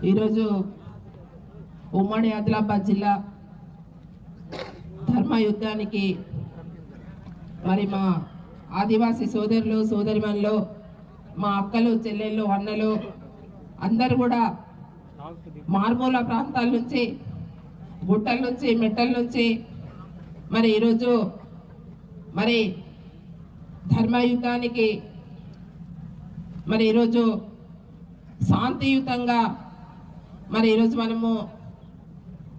ఈరోజు ఉమ్మడి ఆదిలాబాద్ జిల్లా ధర్మ యుద్ధానికి మరి మా ఆదివాసీ సోదరులు సోదరిమణులు మా అక్కలు చెల్లెళ్ళు అన్నలు అందరు కూడా మార్మూల ప్రాంతాల నుంచి గుట్టల నుంచి మెట్టల నుంచి మరి ఈరోజు మరి ధర్మయుద్ధానికి మరి ఈరోజు శాంతియుతంగా మరి ఈరోజు మనము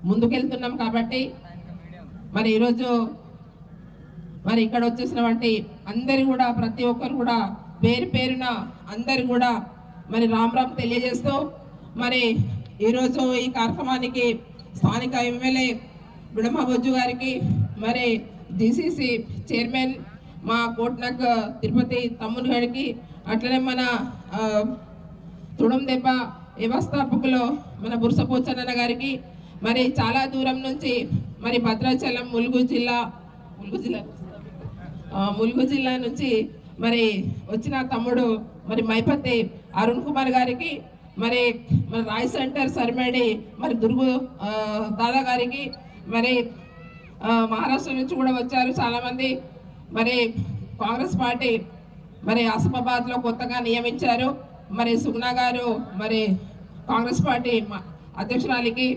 ముందుకెళ్తున్నాం కాబట్టి మరి ఈరోజు మరి ఇక్కడ వచ్చేసినటువంటి అందరు కూడా ప్రతి ఒక్కరు కూడా పేరు పేరున అందరు కూడా మరి రామ్ రామ్ తెలియజేస్తూ మరి ఈరోజు ఈ కార్యక్రమానికి స్థానిక ఎమ్మెల్యే విడమ బొజ్జు గారికి మరి డిసిసి చైర్మన్ మా కోట్నక్ తిరుపతి తమ్ముని గారికి అట్లనే మన ఆ, తుడం దెబ్బ వ్యవస్థాపకులు మన బురసపోచన్న గారికి మరి చాలా దూరం నుంచి మరి భద్రాచలం ములుగు జిల్లా ములుగు జిల్లా ములుగు జిల్లా నుంచి మరి వచ్చిన తమ్ముడు మరి మైపతి అరుణ్ కుమార్ గారికి మరి మన రాయ్ సెంటర్ సర్మేడి మరి దుర్గు దాదా గారికి మరి మహారాష్ట్ర నుంచి కూడా వచ్చారు చాలామంది. మరి కాంగ్రెస్ పార్టీ మరి ఆసిఫాబాద్లో కొత్తగా నియమించారు. మరి సుగుణ గారు మరి కాంగ్రెస్ పార్టీ అధ్యక్షురాలికి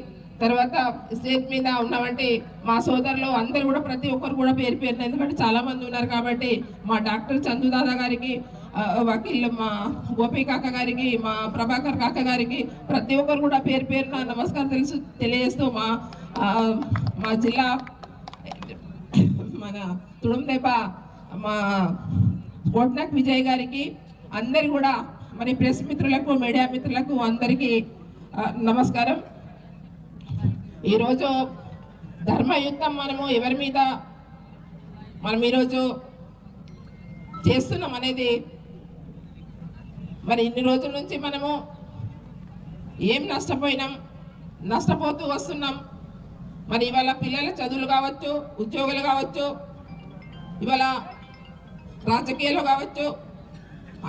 తర్వాత స్టేట్ మీద ఉన్నవంటి మా సోదరులు అందరు కూడా ప్రతి ఒక్కరు కూడా పేరు పేరున ఎందుకంటే చాలా మంది ఉన్నారు కాబట్టి మా డాక్టర్ చందుదాదా గారికి వకీల్ మా గోపి కాక గారికి మా ప్రభాకర్ కాక గారికి ప్రతి ఒక్కరు కూడా పేరు పేరున నమస్కారం తెలుసు తెలియజేస్తూ మా మా జిల్లా మన తుడుందెబ్బ మా కోట్నాక్ విజయ్ గారికి అందరు కూడా మరి ప్రెస్ మిత్రులకు మీడియా మిత్రులకు అందరికీ నమస్కారం. ఈరోజు ధర్మయుద్ధం మనము ఎవరి మీద మనం ఈరోజు చేస్తున్నాం అనేది మరి ఇన్ని రోజుల నుంచి మనము ఏం నష్టపోయినాం నష్టపోతూ వస్తున్నాం. మరి ఇవాళ పిల్లల చదువులు కావచ్చు ఉద్యోగులు కావచ్చు ఇవాళ రాజకీయాలు కావచ్చు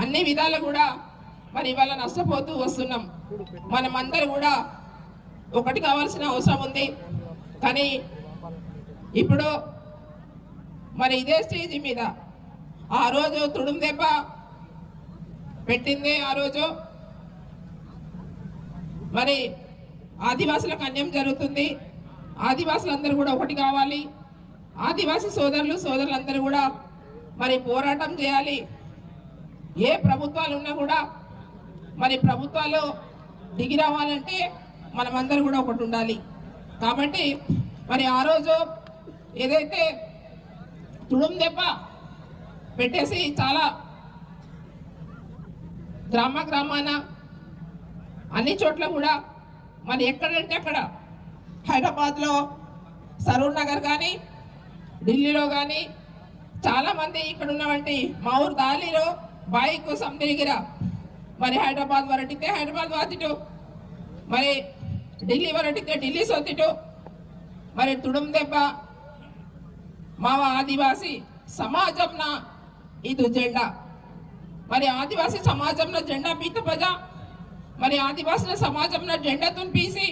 అన్ని విధాలు కూడా మరి ఇవాళ నష్టపోతూ వస్తున్నాం. మనమందరూ కూడా ఒకటి కావాల్సిన అవసరం ఉంది. కానీ ఇప్పుడు మరి ఇదే స్టేజ్ మీద ఆ రోజు తుడుం దెబ్బ పెట్టింది ఆ రోజు. మరి ఆదివాసులకు అన్యాయం జరుగుతుంది. ఆదివాసులందరూ కూడా ఒకటి కావాలి. ఆదివాసీ సోదరులు సోదరులందరూ కూడా మరి పోరాటం చేయాలి. ఏ ప్రభుత్వాలు ఉన్నా కూడా మరి ప్రభుత్వాలు దిగి రావాలంటే మనమందరం కూడా ఒకటి ఉండాలి. కాబట్టి మరి ఆ రోజు ఏదైతే తుడుం దెబ్బ పెట్టేసి చాలా గ్రామ గ్రామాన అన్ని చోట్ల కూడా మరి ఎక్కడంటే అక్కడ హైదరాబాద్లో సరూర్ నగర్ కానీ ఢిల్లీలో కానీ చాలామంది ఇక్కడ ఉన్నవంటి మా ఊరు దాలిలో బాయి కోసం తిరిగిరా మరి హైదరాబాద్ వరటితే హైదరాబాద్ ವಾತಿಟು మరి ఢిల్లీ వరటితే ఢిల్లీ సొత్తిటు మరి తుడుం దెబ్బ మావ ఆదివాసి సమాజం ಸಮಾಜಂನ ఇది జెండా. మరి ఆదివాసీ సమాజంలో జెండా పీత పీతపద మరి ఆదివాసుల సమాజంలో జెండా తున్పీసి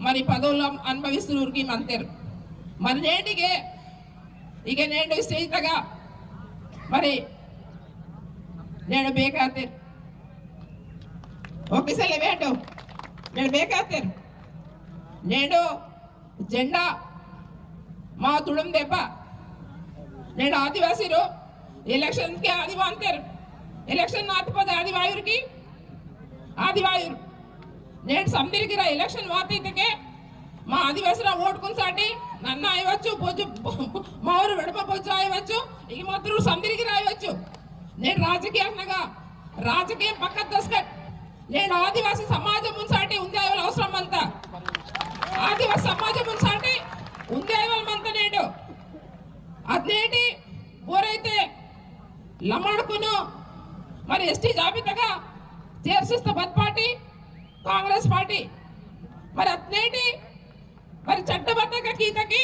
మరి పదవులు అనుభవిస్తున్నూరికి మంతేరు. మరి నేటికే ఇక నేడు స్నేహితగా మరి నేను బేకాతే ఒక్కసారి వేటు నేను ಬೇಕಾಗ್ತೇನೆ నేను జెండా మా తుడుం దెబ్బ నేను ఆదివాసీలు ఎలక్షన్కి ఆదివా అంటారు ఎలక్షన్ నాటిపోతే ఆదివాయుడికి ఆదివాయుడు నేను సందిరిగిర ఎలక్షన్ వాతైతే మా ఆదివాసుల ఓటుకుని సాటి నన్ను అయ్యవచ్చు బొజ్జు మా ఊరు విడమ బొజ్జు అయ్యవచ్చు ఈ మాత్రం సందిరిగి రాయవచ్చు నేను రాజకీయంగా రాజకీయం పక్క దస్కట్ నేను ఆదివాసీ సమాజం సాటి ఉందేవల అవసరం అంతా ఆదివాసీ సమాజం సాటి ఉంది నేడు అదేంటి ఊరైతే లమాడుకును మరి ఎస్టీ జాబితాగా చేర్చిస్తా బత్ పార్టీ కాంగ్రెస్ పార్టీ. మరి అట్నేటి మరి చట్టబద్ధక గీతకి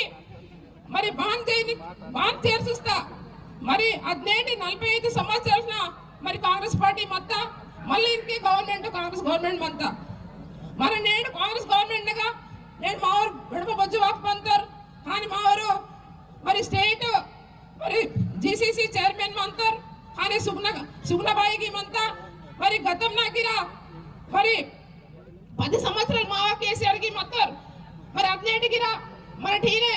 మరి బాన్ చేయని బాన్ చేర్చిస్తా మరి అదేంటి నలభై ఐదు సంవత్సరాల మరి కాంగ్రెస్ పార్టీ మొత్తం మళ్ళీ ఇంకే గవర్నమెంట్ కాంగ్రెస్ గవర్నమెంట్ మత్త మరి నేను కాంగ్రెస్ గవర్నమెంట్గా నేను మా ఊరు విడప బొజ్జు వాకపోతారు కానీ మా ఊరు మరి స్టేట్ మరి జిసిసి చైర్మన్ మంతర్. కానీ సుగుణ సుగుణబాయికి మంత మరి గతం నాకిరా. మరి పది సంవత్సరాలు మావా కేసీఆర్కి మత్తర్. మరి అద్నేటికిరా మన టీనే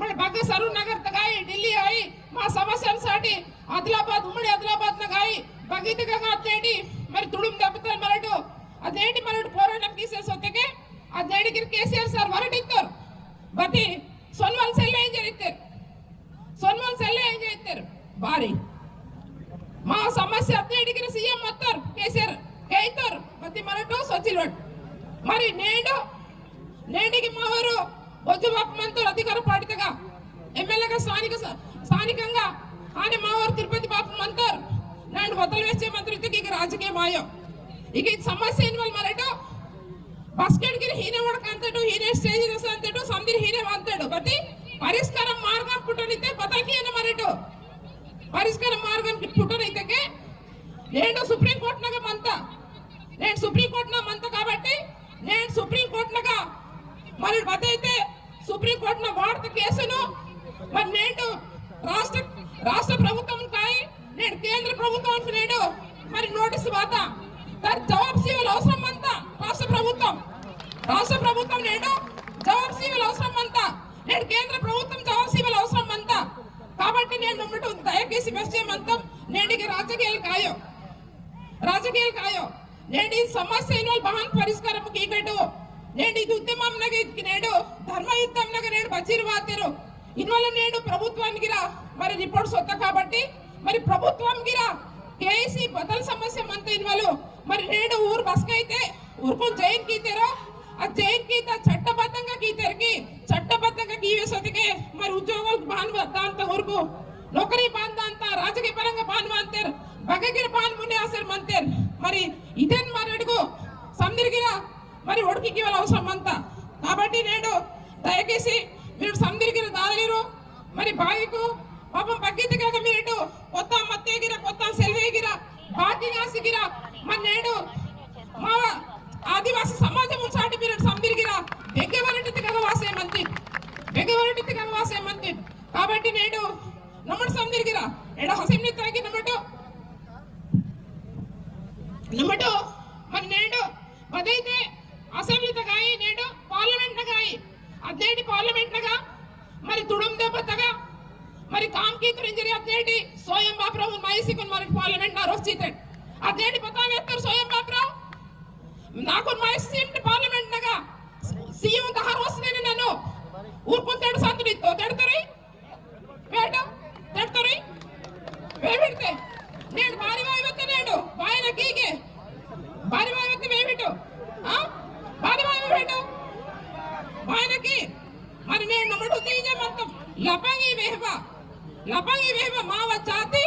మన బగ్గ సరూర్ నగర్ తగాయి ఢిల్లీ ఆయి మా సమస్యల సాటి ఆదిలాబాద్ ఉమ్మడి ఆదిలాబాద్ నగాయి బగీతగా అద్నేటి మరి తుడుం దెబ్బతారు మరటు అదేంటి మరటు పోరాటం తీసేసి వస్తే అద్నేటికి కేసీఆర్ సార్ వరటిస్తారు బట్టి సొన్వల్ సెల్ ఏం చేస్తారు సొన్వల్ సెల్ ఏం చేస్తారు భారీ మా సమస్య అద్దెడిగిన సీఎం వస్తారు కేసీఆర్ కేయితారు ప్రతి మనటు సచిలోడ్ మరి నేడు నేటికి మా ఊరు బొజ్జు బాపమంతో అధికార పాడితగా ఎమ్మెల్యేగా స్థానిక స్థానికంగా కానీ మా ఊరు తిరుపతి బాపు మంతారు నేను వదలు వేసే మంత్రికి ఇక రాజకీయ మాయం ఇక ఇది సమస్య ఇన్వాల్వ్ మరటు బస్కెట్గిరి హీనే ಒಡಕ ಅಂತೇಟು ಹೀನೆ ಸ್ಟೇಜ್ ರಸ ಅಂತೇಟು ಸಂದಿರ್ ಹೀನೆ ಅಂತೇಡು ಬತ್ತಿ ಪರಿಷ್ಕಾರ ಮಾರ್ಗ ಪುಟನಿತೆ ಬದಕಿ ಏನ ಮರೆಟು పరిష్కార మార్గం పుట్టనైతే నేను సుప్రీం కోర్టునగా మంత నేను సుప్రీం కోర్టున మంత కాబట్టి నేను సుప్రీం కోర్టునగా మరి బతైతే సుప్రీం కోర్టున వాడత కేసును మరి నేను రాష్ట్ర రాష్ట్ర ప్రభుత్వం కాయి నేను కేంద్ర ప్రభుత్వానికి నేను మరి నోటీసు వాత దాని జవాబు సీవలు అవసరం అంతా రాష్ట్ర ప్రభుత్వం. రాష్ట్ర ప్రభుత్వం నేను జవాబు సీవలు అవసరం అంతా. నేను కేంద్ర ప్రభుత్వం జవాబు సీవలు అవసరం అంతా. కాబట్టి నేను నమ్మటం దయచేసి విషయమంతం నేటికి రాజకీయాలు కాయో. రాజకీయాలు కాయో. నేటి సమస్య ఇన్వాల్ బహాన్ పరిష్కారం కీకటు నేటి ఇది ఉద్యమం నేడు ధర్మయుద్ధం నేడు బజీరు వాతారు. ఇన్వల్ల నేడు ప్రభుత్వానికి రా. మరి రిపోర్ట్స్ వస్తా కాబట్టి మరి ప్రభుత్వం గిరా కేసీ బదల సమస్య మంత ఇన్వాలు మరి నేడు ఊరు బస్కైతే ఊరుకొని జైన్ కీతారో ఆ జైన్ గీత చట్టబద్ధంగా కీతరికి చట్టబద్ధంగా కీవేసోదికే మరి ఉద్యోగాలకు బాను అంత ఊరుకు. నౌకరీ బాన్ అంత రాజకీయ పరంగా బాన్ అంతేర్. బగగిరి బాన్ మునే అసలు మంతేర్. మరి ఇదేన్ మరి అడుగు సందిరిగిరా మరి ఒడికి ఇవ్వాలి అవసరం అంతా. ಆಗ್ತಿತ್ತು ಕಾಬಟ್ಟಿ ನೇಡು ನಮ್ಮ ಸಂದಿರ್ಗಿರ ಎಡ ಹಸಿಮ್ನಿ ತಾಗಿ ನಮ್ಮಟು నమ్మటో మరి నేడు అదైతే అసెంబ్లీతో కాయి నేడు పార్లమెంట్లో కాయి అదేంటి పార్లమెంట్లుగా మరి తుడుం దెబ్బతగా మరి కామ్కి తురింజరి అదేంటి సోయం బాబురావు మహేసికున్ మరి పార్లమెంట్ నా రోజు చీతండి అదేంటి పతావేస్తారు సోయం బాబురావు నాకు మహేసి పార్లమెంట్లగా సీఎం తహ రోజు నేను నన్ను ఊరుకుంటాడు తెడతారు వేట తెడతారు వేవిడితే నేను భారీ వాయువత్తే నేడు బాయిన గీగే భారీ వాయువత్తే వేవిటు భారీ వాయువేటు బాయినకి మరి నేను నమ్మడు తీజే మొత్తం. లపంగి వేహవ లపంగి వేహవ మావ జాతి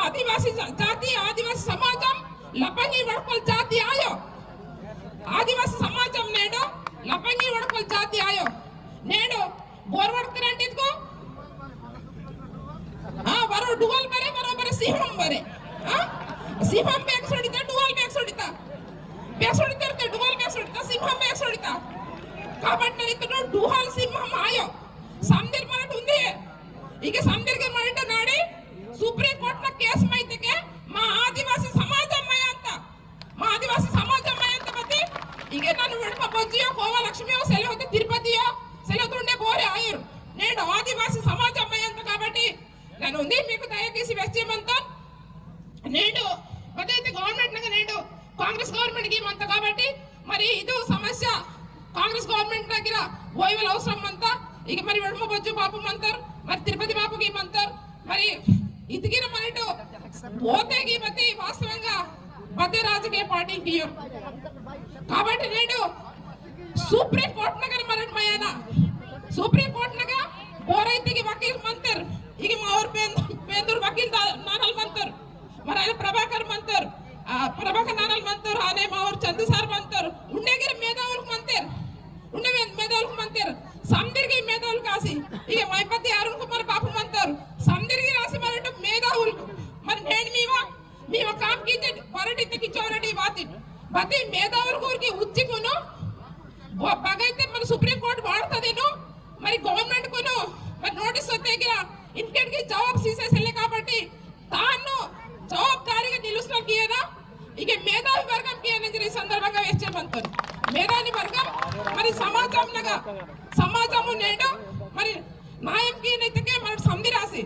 ఆదివాసి జాతి ఆదివాసి సమాజం లపంగి వడపల్ జాతి ఆయో. ఆదివాసి సమాజం నేడు లపంగి వడపల జాతి ఆయో. నేడు ಬೋರ್ ಹೊಡ್ತಾರೆ ಅಂಟಿದ್ಕು ಹಾ ಬರೋ ಡುವಲ್ ಬರೆ ಬರೋ ಬರೆ ಸಿಂಹಂ ಬರೆ ಹಾ ಸಿಂಹಂ ಬೇಕ್ಸ್ ಹೊಡಿತಾ ಡುವಲ್ ಬೇಕ್ಸ್ ಹೊಡಿತಾ ಬೇಕ್ಸ್ ಹೊಡಿತಾ ಇರ್ತಾರೆ ಡುವಲ್ ಬೇಕ್ಸ್ ಹೊಡಿತಾ ಸಿಂಹಂ ಬೇಕ್ಸ್ ಹೊಡಿತಾ కాబట్టి నేను ఇతను డుహాల్ సింహం ఆయో సందీర్ మనటు ఉంది ఇక సందీర్ మనట నాడి సుప్రీం కోర్టులో కేసు మైతే మా ఆదివాసి సమాజం ಅಂತ మా ఆదివాసి సమాజం ಅಂತ ಬತ್ತಿ ಈಗ ನಾನು ವಿಡಪ ಬೊಜ್ಜಿಯೋ ಕೋವ ಲಕ್ಷ್ಮಿಯೋ సెలవుతుండే పోరే ఆయురు. నేను ఆదివాసీ సమాజం అయ్యంత కాబట్టి నేను ఉంది మీకు దయచేసి వ్యక్తిమంతా నేను ఏదైతే గవర్నమెంట్ నేను కాంగ్రెస్ గవర్నమెంట్కి ఇమంత కాబట్టి మరి ఇది సమస్య కాంగ్రెస్ గవర్నమెంట్ దగ్గర ఓయివల అవసరం అంతా. ఇక మరి వెడుమ బొజ్జు పాపం అంటారు మరి తిరుపతి బాబుకి ఇమ్మంటారు మరి ఇదిగిన మనటు పోతే మతి వాస్తవంగా మధ్య రాజకీయ పార్టీకి కాబట్టి నేను సుప్రీం కోర్టు ಸುಪ್ರೀಂ ಕೋರ್ಟ್ನಾಗ ಪೋರೈತಿಗೆ ವಕೀಲ್ ಮಂತರ್ ಈಗ ಅವ್ರ ಬೇಂದೂರ್ ವಕೀಲ್ ನಾನಲ್ ಮಂತರ್ ಮರ ಪ್ರಭಾಕರ್ ಮಂತರ್ ಪ್ರಭಾಕರ್ ನಾನಲ್ ಮಂತರ್ ಆನೆ ಮಾವ್ರ ಚಂದು ಸಾರ್ ಮಂತರ್ ಉಣ್ಣೆಗಿರ ಮೇಧಾವಲ್ಕ್ ಮಂತರ್ ಉಣ್ಣೆ ಮೇಧಾವಲ್ಕ್ ಮಂತರ್ ಸಮ್ದಿರ್ಗಿ ಮೇಧಾವಲ್ಕ್ ಆಸಿ ಈಗ ಮೈಪತಿ ಅರುಣ್ ಕುಮಾರ್ ಬಾಪು ಮಂತರ್ ಸಮ್ದಿರ್ಗಿ ರಾಸಿ ಮರಟು ಮೇಧಾವಲ್ಕ್ ಮರ ನೇಣ್ ಮೀವ ಮೀವ ಕಾಮ್ ಕೀತೆ ಹೊರಟಿ ತೆಗಿ ಚೋರಡಿ ವಾತಿ ಬತಿ ಮೇಧಾವಲ್ಕ್ ಅವ್ರಿಗೆ ಉಚ್ಚಿಗುನು ಬಗೈತೆ ಮನ ಸುಪ್ರೀಂ ಕೋರ್ಟ್ ಮಾಡ್ತದೇನು మరి గవర్నమెంట్ కును. మరి నోటీస్ వస్తే ఇంటికి జవాబు తీసేసలే కాబట్టి తాను జవాబుదారీగా నిలుస్తున్నకి ఏనా ఇక మేధావి వర్గంకి ఈ సందర్భంగా వేసేమంటారు మేధావి వర్గం మరి సమాజం సమాజము నేడు మరి నాయంకి నైతికే మరి సంధి రాసి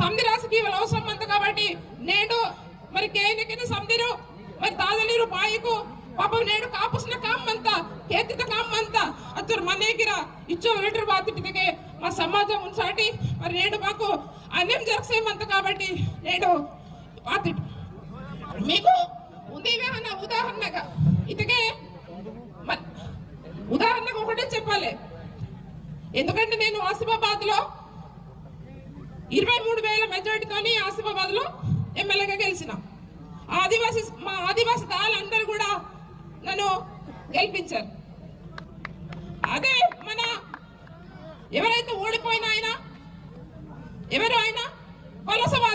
సంధి రాసికి ఇవాళ అవసరం అంత కాబట్టి నేడు మరి కేనికిని సంధిరు మరి తాజలీరు బాయికు పాపం నేడు కాపుసిన కామంత కేతిత కామంత అచ్చరు మనేగిర ఇచ్చో వెటర్ బాతిటికే మా సమాజం ఉంచాటి. మరి నేడు మాకు అన్యం జరగసేమంత కాబట్టి నేడు బాధితు మీకు ఉంది అన్న ఉదాహరణగా? ఇతకే మ- ఉదాహరణకు ఒకటే చెప్పాలి. ఎందుకంటే నేను ఆసిఫాబాద్లో ఇరవై మూడు వేల మెజార్టీతోని ఆసిఫాబాద్లో ఎమ్మెల్యేగా గెలిచిన. ఆదివాసి మా ఆదివాసి దాళ్ళందరూ కూడా నన్ను గెలిపించారు. అదే మన ఎవరైతే ఓడిపోయిన ఆయన ఎవరు ఆయన? వలసవాది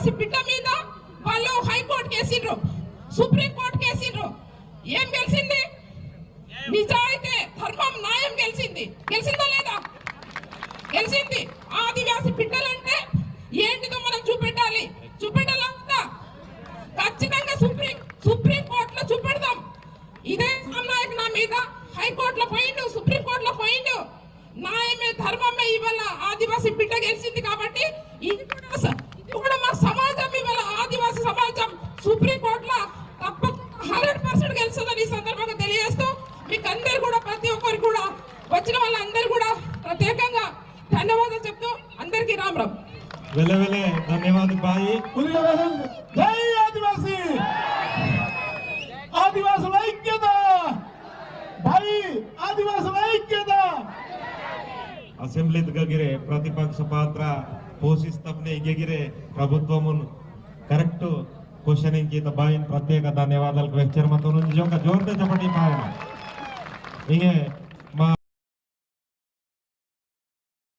ఆదివాసి బిడ్డ మీద వాళ్ళు హైకోర్టు కేసిండ్రు సుప్రీం బాధ్యతగా ప్రతిపక్ష పాత్ర పోషిస్తామని ఎగిగిరే ప్రభుత్వమును కరెక్ట్ క్వశ్చనింగ్ గీత బాయిన్ ప్రత్యేక ధన్యవాదాలు చర్మతో నుంచి ఒక జోరుతో చెప్పండి బాయన ఇంకే